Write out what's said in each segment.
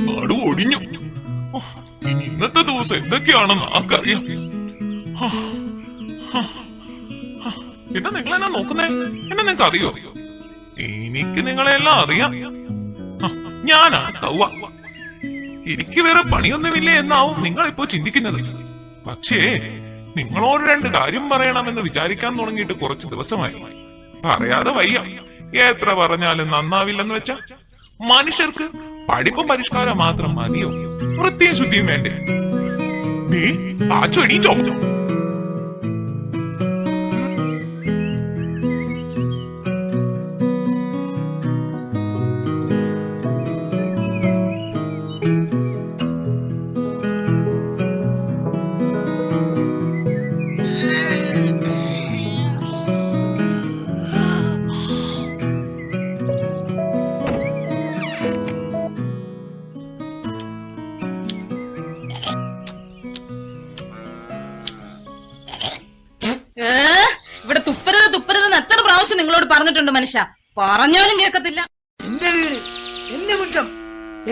നടു ഒടിഞ്ഞു. ഇനി ഇന്നത്തെ ദിവസം എന്തൊക്കെയാണെന്ന് ആർക്കറിയാം. എന്നാ നിങ്ങൾ എന്നാ നോക്കുന്നേ? എന്നെ നിങ്ങൾക്ക് അറിയോ എനിക്ക് നിങ്ങളെ എല്ലാം അറിയാം. ഞാനാ തവ. എനിക്ക് വേറെ പണിയൊന്നുമില്ലേ എന്നാവും നിങ്ങൾ ഇപ്പോ ചിന്തിക്കുന്നത്. പക്ഷേ നിങ്ങളോട് രണ്ട് കാര്യം പറയണമെന്ന് വിചാരിക്കാൻ തുടങ്ങിയിട്ട് കുറച്ച് ദിവസമായി. പറയാതെ വയ്യ. എത്ര പറഞ്ഞാലും നന്നാവില്ലെന്ന് വെച്ചാ മനുഷ്യർക്ക് പഠിപ്പും പരിഷ്കാരം മാത്രം മതിയോ? വൃത്തിയും ശുദ്ധിയും വേണ്ടേ? നീ ആ ചൊടി ഏ നിങ്ങളോട് പറഞ്ഞിട്ടുണ്ട് മനുഷ്യ. പറഞ്ഞാലും കേൾക്കത്തില്ല. എന്റെ വീട് എന്റെ മുറ്റം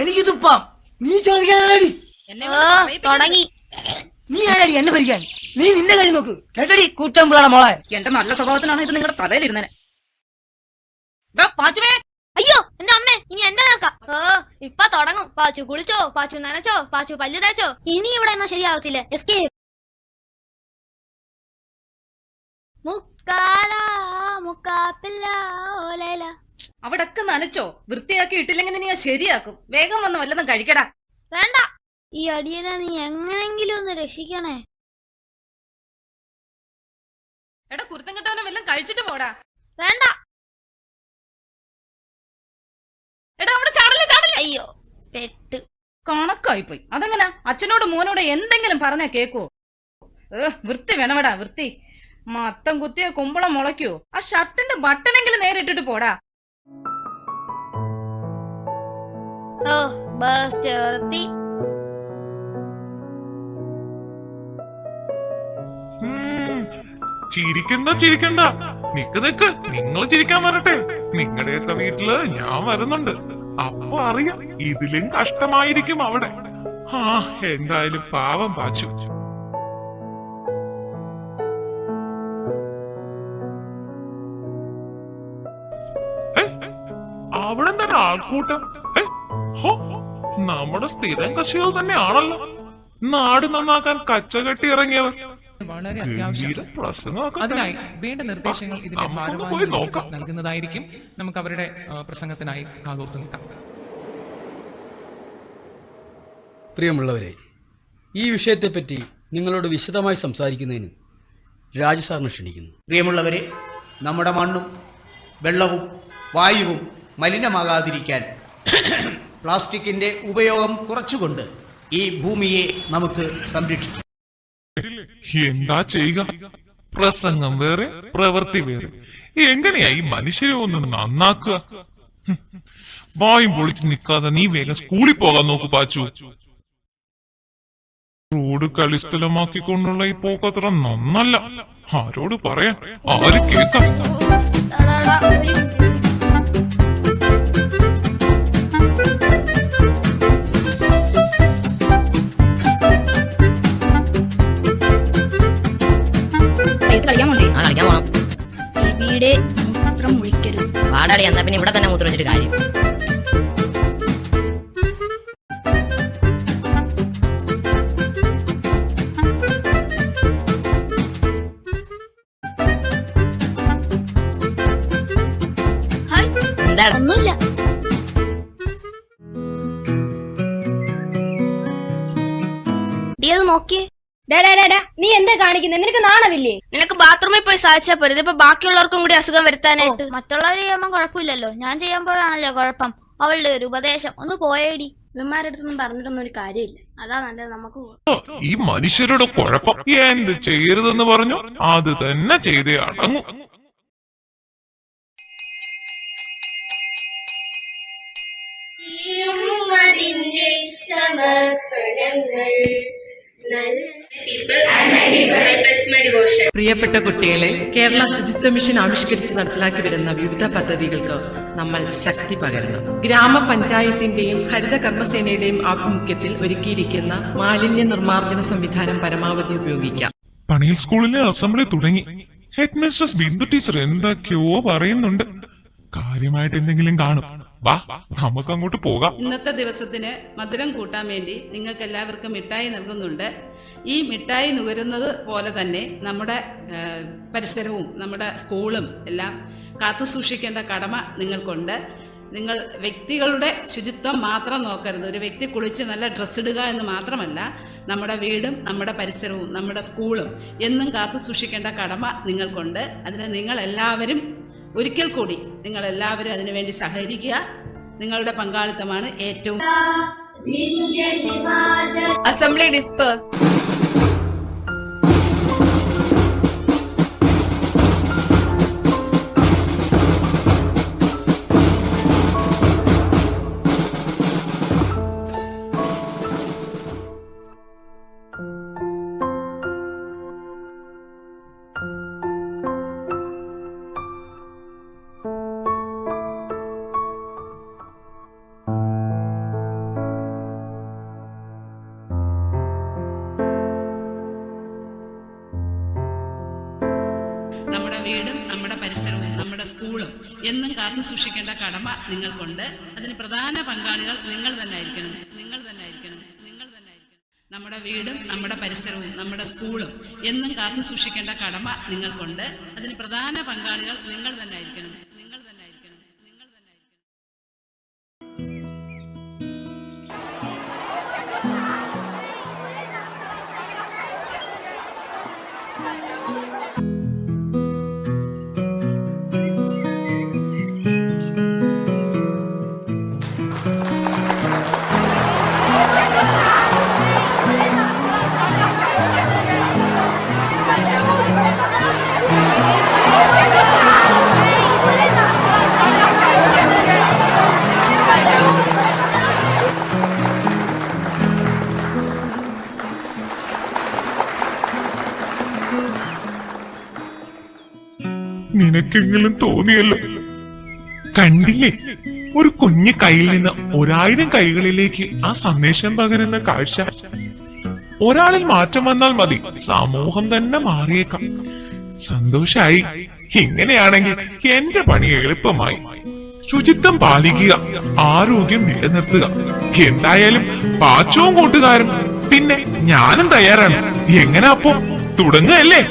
എനിക്ക് തുപ്പാം. നീ ചോദിക്കാനാടി. എന്നെ ഓ കൊണ്ട് തുടങ്ങി. നീ ആരാടി എന്നെ ഭരിക്കാൻ? നീ നിന്റെ കാര്യം നോക്ക്. കേട്ടടി കൂട്ടമ്പിളാടെ മോളെ. എന്റെ നല്ല സ്വഭാവത്തിനാണ് ഇത് നിങ്ങളുടെ തലയിലിരുന്നേ അയ്യോ എന്റെ അമ്മേ ഇനി എന്താ നോക്കാം ഓ ഇപ്പൊ തുടങ്ങും. പാച്ചു കുളിച്ചോ പാച്ചു നനച്ചോ പാച്ചു പല്ലു തേച്ചോ. ഇനി ഇവിടെ എന്നാ ശരിയാവത്തില്ല. എസ്കേ അവിടൊക്കെ നനച്ചോ? വൃത്തിയാക്കി ഇട്ടില്ലെങ്കിൽ നീ ഞാൻ ശരിയാക്കും. വേഗം വന്ന് വല്ലതും കഴിക്കടാ. വേണ്ട. ഈ അടിയനെ നീ എങ്ങനെങ്കിലും ഒന്ന് രക്ഷിക്കണേ. എടാ കുരുത്തം കിട്ടാനെ വല്ലതും കഴിച്ചിട്ട് പോടാ. വേണ്ട. എടാ അവിടെ ചാടല്ലേ ചാടല്ലേ? അയ്യോ പെട്ട്. കണക്കായിപ്പോയി. അതെങ്ങനാ? അച്ഛനോട് മോനോട് എന്തെങ്കിലും പറഞ്ഞാ കേക്കോ ഏ വൃത്തി വേണവടാ വൃത്തി. മത്തം കുത്തിയ കുമ്പളം മുളയ്ക്കോ ആ ഷർട്ടിന്റെ ബട്ടണെങ്കിലും നേരിട്ടിട്ട് പോടാ. ഓ ബസ് ചേർത്തി ചിരിക്കണ്ട ചിരിക്കണ്ട. നിക്ക് നിക്ക്. നിങ്ങൾ ചിരിക്കാൻ വരട്ടെ. നിങ്ങളുടെയൊക്കെ വീട്ടിൽ ഞാൻ വരുന്നുണ്ട്. അപ്പൊ അറിയാം ഇതിലും കഷ്ടമായിരിക്കും അവിടെ. ആ എന്തായാലും പാവം പാച്ചു. അവിടെ തന്നെ ആൾക്കൂട്ടം? ഏ, നമ്മുടെ സ്ഥിരം കക്ഷികൾ തന്നെയാണല്ലോ. നാട് നന്നാക്കാൻ കച്ചകെട്ടി ഇറങ്ങിയവർ വളരെ അത്യാവശ്യം. അതിനായി. വേണ്ട നിർദ്ദേശങ്ങൾ ഇതിന്റെ പോയി നൽകുന്നതായിരിക്കും. നമുക്ക് അവരുടെ പ്രസംഗത്തിനായി കാതോർത്ത് നിൽക്കാം. പ്രിയമുള്ളവരെ ഈ വിഷയത്തെപ്പറ്റി നിങ്ങളോട് വിശദമായി സംസാരിക്കുന്നതിന് രാജസാറിനെ ക്ഷണിക്കുന്നു. പ്രിയമുള്ളവരെ നമ്മുടെ മണ്ണും വെള്ളവും വായുവും മലിനമാകാതിരിക്കാൻ പ്ലാസ്റ്റിക്കിന്റെ ഉപയോഗം കുറച്ചുകൊണ്ട് ഈ ഭൂമിയെ നമുക്ക് സംരക്ഷിക്കാം. എന്താ ചെയ്യുക? പ്രസംഗം വേറെ പ്രവൃത്തി വേറെ. എങ്ങനെയാ ഈ മനുഷ്യരെ ഒന്ന് നന്നാക്കുക? വായും പൊളിച്ച് നിൽക്കാതെ നീ വേഗം സ്കൂളിൽ പോകാൻ നോക്കു പാച്ചു. റോഡ് കളിസ്ഥലമാക്കിക്കൊണ്ടുള്ള ഈ പോക്കത്ര നന്നല്ല. ആരോട് പറയാ ആര് കേൾക്കാം? ഒഴിക്കരുത് എന്നാ പിന്നെ ഇവിടെ തന്നെ മൂത്രം വെച്ചിട്ട് കാര്യം. ഹായ്. എന്താണ്? ഒന്നുമില്ല. നീ എന്താ കാണിക്കുന്നത് നിനക്ക് നാണമില്ലേ? നിനക്ക് ബാത്റൂമിൽ പോയി സാധിച്ചാ പോരെ. ഇതിപ്പോ ബാക്കിയുള്ളവർക്കും കൂടി അസുഖം വരുത്താനായിട്ട്. മറ്റുള്ളവർ ചെയ്യുമ്പോൾ കുഴപ്പമില്ലല്ലോ. ഞാൻ ചെയ്യുമ്പോഴാണല്ലോ കുഴപ്പം. അവളുടെ ഒരു ഉപദേശം. ഒന്ന് പോയേടി. ഇവന്മാരടുത്തൊന്നും പറഞ്ഞിട്ടൊന്നും ഒരു കാര്യമില്ല. അതാ നല്ലത് നമുക്ക്. ഈ മനുഷ്യരുടെ കുഴപ്പം എന്ത് ചെയ്യരുതെന്ന് പറഞ്ഞു? അത് തന്നെ ചെയ്തേ അടങ്ങൂ. സമർപ്പണങ്ങൾ പ്രിയപ്പെട്ട കുട്ടികളെ കേരള ശുചിത്വ മിഷൻ ആവിഷ്കരിച്ച് നടപ്പിലാക്കി വരുന്ന വിവിധ പദ്ധതികൾക്ക് നമ്മൾ ശക്തി പകരണം. ഗ്രാമപഞ്ചായത്തിന്റെയും ഹരിത കർമ്മസേനയുടെയും ആഭിമുഖ്യത്തിൽ ഒരുക്കിയിരിക്കുന്ന മാലിന്യ നിർമ്മാർജന സംവിധാനം പരമാവധി ഉപയോഗിക്കാം. പണിയിൽ സ്കൂളിലെ അസംബ്ലി തുടങ്ങി. ഹെഡ് മിസ്ട്രസ് ബിന്ദു ടീച്ചർ എന്തൊക്കെയോ പറയുന്നുണ്ട്. കാര്യമായിട്ട് എന്തെങ്കിലും കാണും. വാ നമുക്ക് അങ്ങോട്ട് പോകാം. ഇന്നത്തെ ദിവസത്തിന് മധുരം കൂട്ടാൻ വേണ്ടി നിങ്ങൾക്ക് എല്ലാവർക്കും മിഠായി നൽകുന്നുണ്ട്. ഈ മിഠായി നുകരുന്നത് പോലെ തന്നെ നമ്മുടെ പരിസരവും നമ്മുടെ സ്കൂളും എല്ലാം കാത്തുസൂക്ഷിക്കേണ്ട കടമ നിങ്ങൾക്കുണ്ട്. നിങ്ങൾ വ്യക്തികളുടെ ശുചിത്വം മാത്രം നോക്കരുത്. ഒരു വ്യക്തി കുളിച്ച് നല്ല ഡ്രസ്സ് ഇടുക എന്ന് മാത്രമല്ല നമ്മുടെ വീടും നമ്മുടെ പരിസരവും നമ്മുടെ സ്കൂളും എന്നും കാത്തു സൂക്ഷിക്കേണ്ട കടമ നിങ്ങൾക്കുണ്ട്. അതിന് നിങ്ങൾ എല്ലാവരും ഒരിക്കൽ കൂടി നിങ്ങൾ എല്ലാവരും അതിനുവേണ്ടി സഹകരിക്കുക. നിങ്ങളുടെ പങ്കാളിത്തമാണ് ഏറ്റവും അസംബ്ലി ഡിസ്പേഴ്സ് നമ്മുടെ വീടും നമ്മുടെ പരിസരവും നമ്മുടെ സ്കൂളും എന്നും കാത്തു സൂക്ഷിക്കേണ്ട കടമ നിങ്ങൾക്കുണ്ട്. അതിന് പ്രധാന പങ്കാളികൾ നിങ്ങൾ തന്നെ ആയിരിക്കണം നിങ്ങൾ തന്നെ ആയിരിക്കണം നിങ്ങൾ തന്നെ ആയിരിക്കണം നമ്മുടെ വീടും നമ്മുടെ പരിസരവും നമ്മുടെ സ്കൂളും എന്നും കാത്തു സൂക്ഷിക്കേണ്ട കടമ നിങ്ങൾക്കുണ്ട്. അതിന് പ്രധാന പങ്കാളികൾ നിങ്ങൾ തന്നെ ആയിരിക്കണം നിങ്ങൾ തന്നെ നിനക്കെങ്കിലും തോന്നിയല്ലോ. കണ്ടില്ലേ? ഒരു കുഞ്ഞു കയ്യിൽ നിന്ന് ഒരായിരം കൈകളിലേക്ക് ആ സന്ദേശം പകരുന്ന കാഴ്ച. ഒരാളിൽ മാറ്റം വന്നാൽ മതി. സമൂഹം തന്നെ മാറിയേക്കാം. സന്തോഷായി. ഇങ്ങനെയാണെങ്കിൽ എന്റെ പണി എളുപ്പമായി. ശുചിത്വം പാലിക്കുക ആരോഗ്യം നിലനിർത്തുക. എന്തായാലും പാച്ചവും കൂട്ടുകാരും പിന്നെ ഞാനും തയ്യാറാണ്. എങ്ങനെ അപ്പോ? തുടങ്ങുകയല്ലേ?